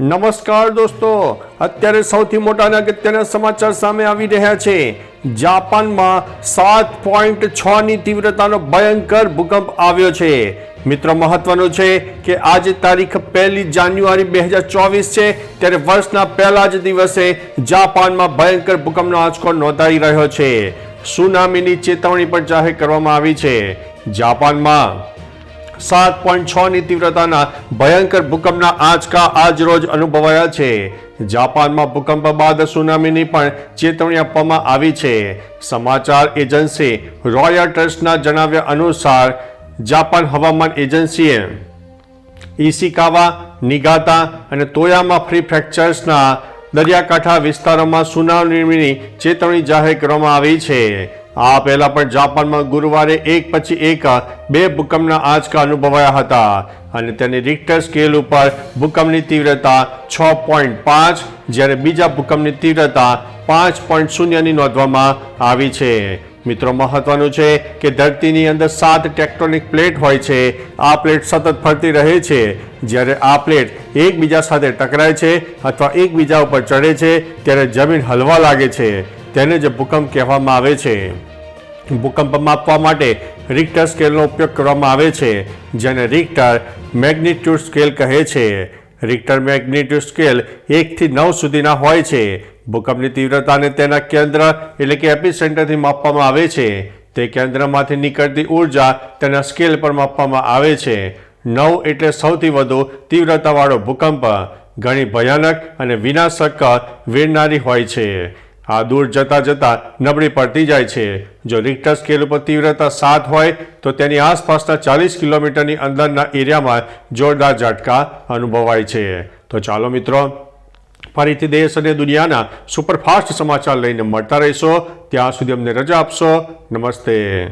નમસ્કાર દોસ્તો. અત્યારે સૌથી મોટા અને અગત્યના સમાચાર સામે આવી રહ્યા છે. જાપાનમાં સાત પોઈન્ટ છ ની તીવ્રતાનો ભયંકર ભૂકંપ આવ્યો છે. મિત્રો, મહત્વનું છે કે આજે તારીખ પહેલી જાન્યુઆરી બે હજાર ચોવીસ છે, ત્યારે વર્ષના પહેલા જ દિવસે જાપાનમાં ભયંકર ભૂકંપનો આંચકો નોંધાઈ રહ્યો છે. સુનામીની ચેતવણી પણ જાહેર કરવામાં આવી છે. જાપાનમાં સાત પોઈન્ટ છ ની તીવ્રતાના ભયંકર ભૂકંપના આંચકા આજ રોજ અનુભવાયા છે. જાપાનમાં ભૂકંપ બાદ સુનામીની પણ ચેતવણી આપવામાં આવી છે. સમાચાર એજન્સી રોયલ ટ્રસ્ટના જણાવ્યા અનુસાર, જાપાન હવામાન એજન્સીએ ઈશિકાવા નિગાતા અને તોયામાં ફ્રી ફ્રેક્ચર્સના દરિયાકાંઠા વિસ્તારોમાં સુનામીની ચેતવણી જાહેર કરવામાં આવી છે. આ પહેલા પણ જાપાનમાં ગુરુવારે એક પછી એક બે ભૂકંપના આંચકા અનુભવાયા હતા અને તેની રિક્ટર સ્કેલ ઉપર ભૂકંપની તીવ્રતા છ પોઈન્ટ પાંચ, જ્યારે બીજા ભૂકંપની તીવ્રતા પાંચ પોઈન્ટ શૂન્યની નોંધવામાં આવી છે. મિત્રો, મહત્વનું છે કે ધરતીની અંદર સાત ટેક્ટોનિક પ્લેટ હોય છે. આ પ્લેટ સતત ફરતી રહે છે. જ્યારે આ પ્લેટ એકબીજા સાથે ટકરાય છે અથવા એકબીજા ઉપર ચડે છે, ત્યારે જમીન હલવા લાગે છે. તેને જ ભૂકંપ કહેવામાં આવે છે. ભૂકંપ માપવા માટે રિક્ટર સ્કેલનો ઉપયોગ કરવામાં આવે છે, જેને રિક્ટર મેગ્નિટ્યુડ સ્કેલ કહે છે. રિક્ટર મેગ્નિટ્યુડ સ્કેલ એકથી નવ સુધીના હોય છે. ભૂકંપની તીવ્રતાને તેના કેન્દ્ર એટલે કે એપિસેન્ટરથી માપવામાં આવે છે. તે કેન્દ્રમાંથી નીકળતી ઊર્જા તેના સ્કેલ પર માપવામાં આવે છે. નવ એટલે સૌથી વધુ તીવ્રતાવાળો ભૂકંપ ઘણી ભયાનક અને વિનાશક વેરનારી હોય છે. આ દૂર જતાં જતાં નબળી પડતી જાય છે. જો રિક્ટર સ્કેલ ઉપર તીવ્રતા સાત હોય, તો તેની આસપાસના ચાલીસ કિલોમીટરની અંદરના એરિયામાં જોરદાર ઝટકા અનુભવાય છે. તો ચાલો મિત્રો, ફરીથી દેશ અને દુનિયાના સુપરફાસ્ટ સમાચાર લઈને મળતા રહીશો. ત્યાં સુધી અમને રજા આપશો. નમસ્તે.